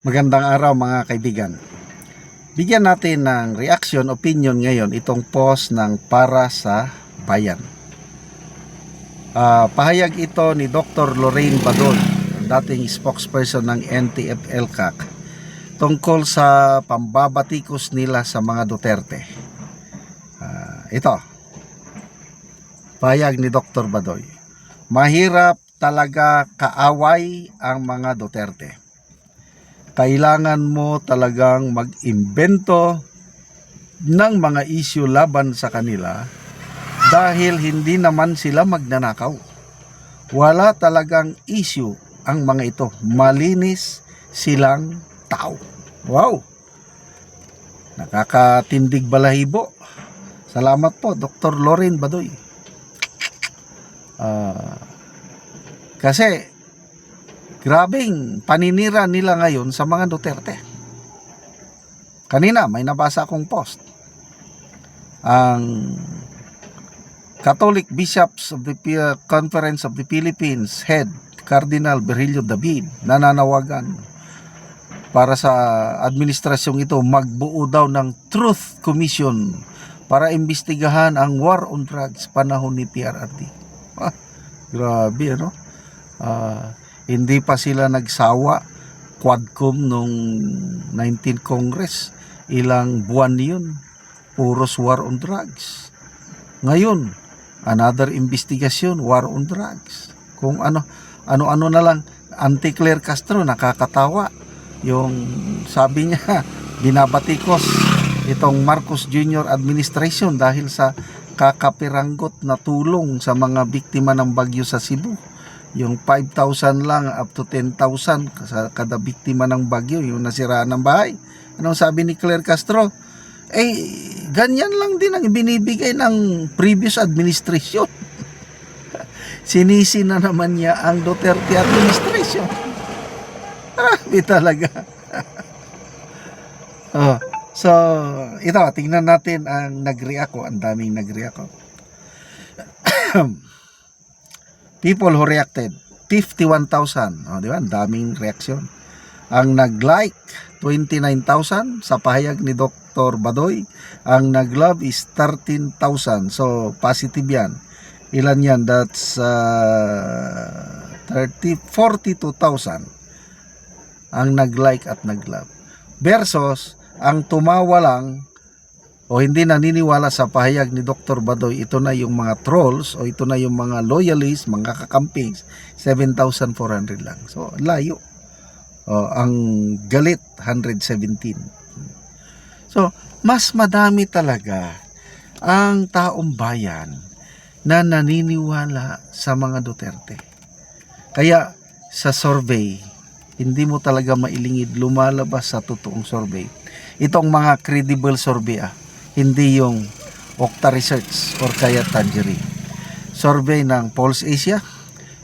Magandang araw mga kaibigan. Bigyan natin ng reaction, opinion ngayon itong post ng Para sa Bayan. Ah, pahayag ito ni Dr. Lorraine Badol, dating spokesperson ng NTF-ELCAC, tungkol sa pambabatikos nila sa mga Duterte. Ah, ito, pahayag ni Dr. Badoy. Mahirap talaga kaaway ang mga Duterte kailangan mo talagang mag-imbento ng mga issue laban sa kanila dahil hindi naman sila magnanakaw. Wala talagang issue ang mga ito. Malinis silang tao. Wow! Nakakatindig balahibo. Salamat po, Dr. Loren Badoy. Ah, kasi grabing paninira nila ngayon sa mga Duterte. Kanina may nabasa akong post. Ang Catholic Bishops of the P- Conference of the Philippines head Cardinal Berrilio David nananawagan para sa administrasyong ito magbuo daw ng Truth Commission para imbestigahan ang war on drugs panahon ni PRRD. Ah, grabe ano? Ah, hindi pa sila nagsawa Quadcom nung 19 Congress. Ilang buwan yun. Puros war on drugs. Ngayon, another investigation, war on drugs. Kung ano, ano-ano na lang, anti-Claire Castro, nakakatawa. Yung sabi niya, binabatikos itong Marcos Jr. administration dahil sa kakapiranggot na tulong sa mga biktima ng bagyo sa Cebu yung 5,000 lang up to 10,000 sa kada biktima ng bagyo, yung nasiraan ng bahay. Anong sabi ni Claire Castro? Eh, ganyan lang din ang binibigay ng previous administration. Sinisi na naman niya ang Duterte administration. Grabe talaga. oh, so, ito, tingnan natin ang nag-react. Ang daming nag-react. people who reacted. 51,000 oh, di ba? Ang daming reaksyon. Ang nag-like 29,000 sa pahayag ni Dr. Badoy ang nag-love is 13,000 so positive yan. Ilan yan? That's uh, 30 42,000 ang nag-like at nag-love. Versus ang tumawa lang o hindi naniniwala sa pahayag ni Dr. Badoy, ito na yung mga trolls o ito na yung mga loyalists, mga kakampings, 7,400 lang. So, layo. O, ang galit, 117. So, mas madami talaga ang taong bayan na naniniwala sa mga Duterte. Kaya, sa survey, hindi mo talaga mailingid lumalabas sa totoong survey. Itong mga credible survey ah, hindi yung Okta Research or kaya Tangerine. Survey ng Pulse Asia,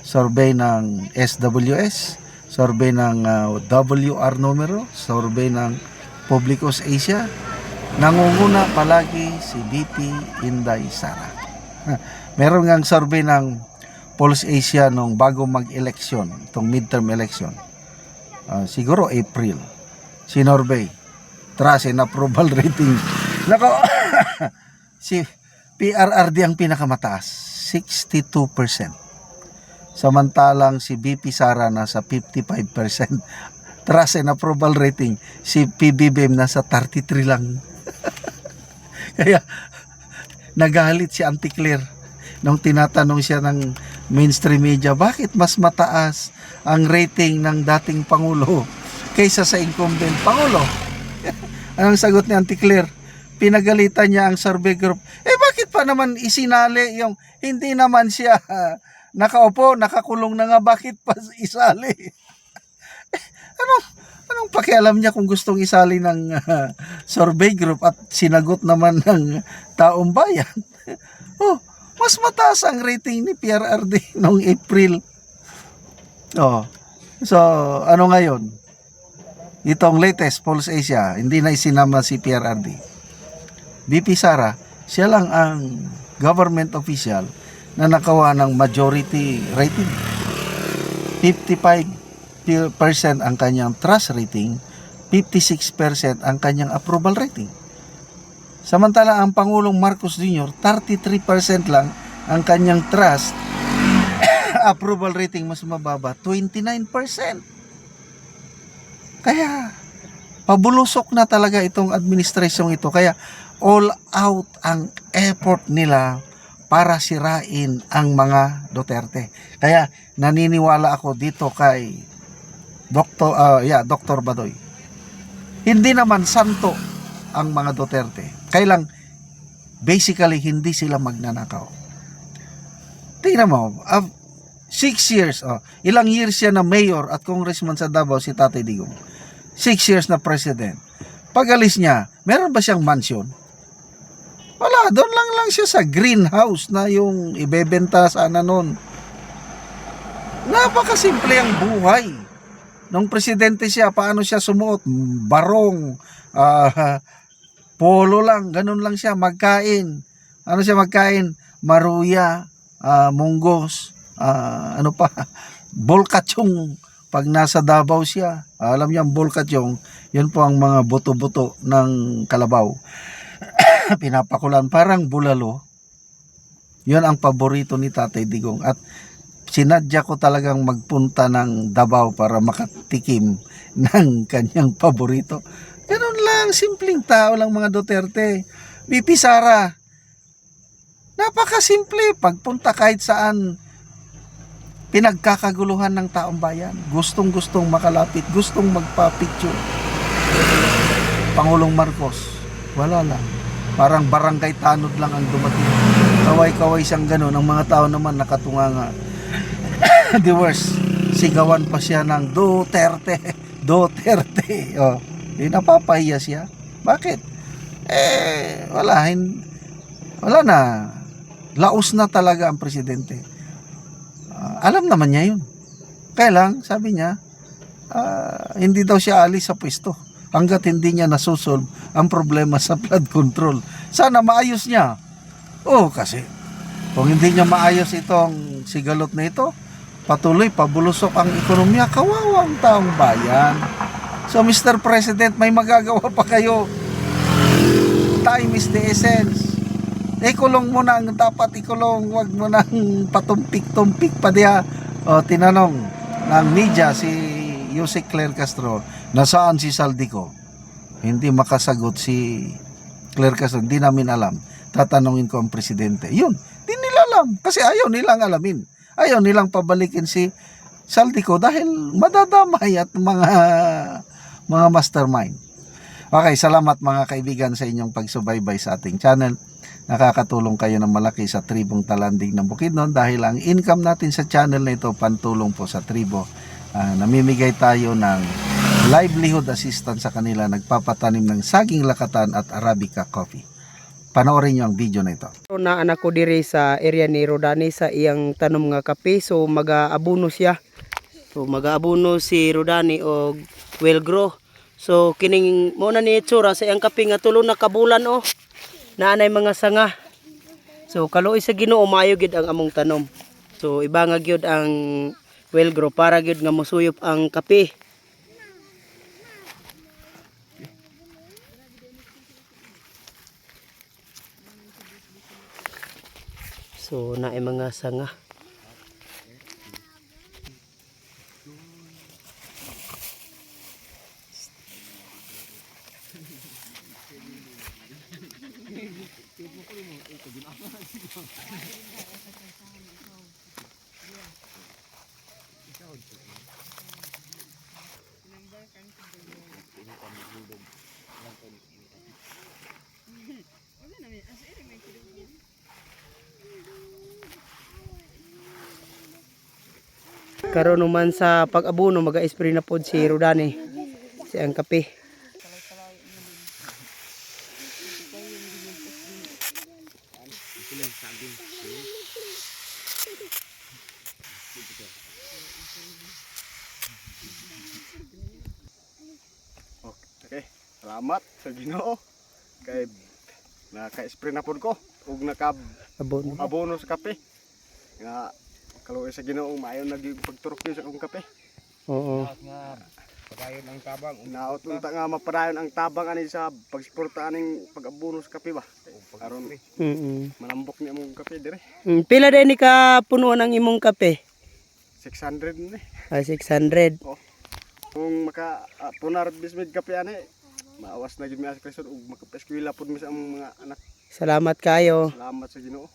survey ng SWS, survey ng uh, WR numero, survey ng Publicos Asia, nangunguna palagi si BP Inday Sara. Meron ngang survey ng Pulse Asia nung bago mag-eleksyon, itong midterm election. Ah, siguro April. Sinorvey. Trust and approval rating Nako, si PRRD ang pinakamataas, 62%. Samantalang si BP Sara nasa 55%. Trust and approval rating, si PBBM nasa 33 lang. Kaya, nagalit si Auntie Claire nung tinatanong siya ng mainstream media, bakit mas mataas ang rating ng dating Pangulo kaysa sa incumbent Pangulo? Anong sagot ni Auntie Claire? Pinagalitan niya ang survey group. Eh bakit pa naman isinali yung hindi naman siya nakaupo, nakakulong na nga, bakit pa isali? eh, anong, anong pakialam niya kung gustong isali ng uh, survey group at sinagot naman ng taong bayan? oh, mas mataas ang rating ni PRRD noong April. Oh. So, ano ngayon? Itong latest Pulse Asia, hindi na isinama si PRRD. BP Sara, siya lang ang government official na nakawa ng majority rating. 55 percent ang kanyang trust rating, 56% ang kanyang approval rating. Samantala ang Pangulong Marcos Jr., 33% lang ang kanyang trust approval rating mas mababa, 29%. Kaya pabulusok na talaga itong administrasyong ito. Kaya all out ang effort nila para sirain ang mga Duterte. Kaya naniniwala ako dito kay Dr. ah, yeah, Dr. Badoy. Hindi naman santo ang mga Duterte. Kailang basically hindi sila magnanakaw. Tingnan mo, ah, six years, oh, ilang years siya na mayor at congressman sa Davao si Tatay Digong. Six years na president. Pag alis niya, meron ba siyang mansion? Wala, doon lang lang siya sa greenhouse na yung ibebenta sana noon. Napakasimple ang buhay. Nung presidente siya, paano siya sumuot? Barong, ah, polo lang, ganun lang siya, magkain. Ano siya magkain? Maruya, ah, munggos, ah, ano pa, bolkachong. Pag nasa Davao siya, alam niya ang bolkachong, yun po ang mga buto-buto ng kalabaw. Pinapakulan, parang bulalo. Yun ang paborito ni Tatay Digong. At sinadya ko talagang magpunta ng Davao para makatikim ng kanyang paborito. Ganun lang, simpleng tao lang mga Duterte. BP Sara, napakasimple. Pagpunta kahit saan, pinagkakaguluhan ng taong bayan. Gustong-gustong makalapit, gustong magpa-picture. Pangulong Marcos, wala lang. Parang barangay tanod lang ang dumating. Kaway-kaway siyang ganun. Ang mga tao naman nakatunganga. The worst, sigawan pa siya ng Duterte. Duterte. Oh, di napapahiya siya. Bakit? Eh, wala. hin- Wala na. Laos na talaga ang presidente. Ah, alam naman niya yun. Kaya lang, sabi niya, ah, hindi daw siya alis sa pwesto hanggat hindi niya nasusolve ang problema sa flood control. Sana maayos niya. Oh, kasi kung hindi niya maayos itong sigalot na ito, patuloy pabulusok ang ekonomiya, kawawang taong bayan. So Mr. President, may magagawa pa kayo. Time is the essence. Ikulong mo na ang dapat ikulong, wag mo nang patumpik-tumpik pa diya. O, tinanong ng media si Jose Claire Castro, nasaan si Saldico? Hindi makasagot si Claire Castro, hindi namin alam. Tatanungin ko ang presidente. Yun, di nila alam. Kasi ayaw nilang alamin. Ayaw nilang pabalikin si Saldico dahil madadamay at mga mga mastermind. Okay, salamat mga kaibigan sa inyong pagsubaybay sa ating channel. Nakakatulong kayo ng malaki sa tribong talandig ng Bukidnon dahil ang income natin sa channel na ito pantulong po sa tribo. Ah, namimigay tayo ng livelihood assistance sa kanila nagpapatanim ng saging lakatan at arabica coffee. Panoorin niyo ang video na ito. na anak ko diri sa area ni Rodani sa iyang tanom nga kape so mag-aabuno siya. So mag-aabuno si Rodani og well grow. So kining mo na ni itsura sa iyang kape nga tulo na kabulan oh. Naanay mga sanga. So kaluoy sa Ginoo maayo gid ang among tanom. So iba nga gyud ang well grow para gyud nga musuyop ang kape So naay mga sanga. Karon naman sa pag-abuno maga-spray na pod si Rodani si ang kape. Okay, salamat sa Ginoo kay naka-spray na pud ko ug naka-abono Abono. sa kape. Nga kaluoy sa Ginoo maayo naging pagturok sa akong kape. Oo. Naot unta nga mapadayon ang tabang ani sa pagsuporta aning pag-abuno sa kape ba. Aron Mm. manambok ni among kape dire. Mm, Pila din ni ka punuan ang imong kape? 600 ni. Ah, 600. Kung maka uh, punar bismid kape ani maawas na gid mi sa Kristo ug makapeskwela pud mi sa among mga anak. Salamat kayo. Salamat sa Ginoo.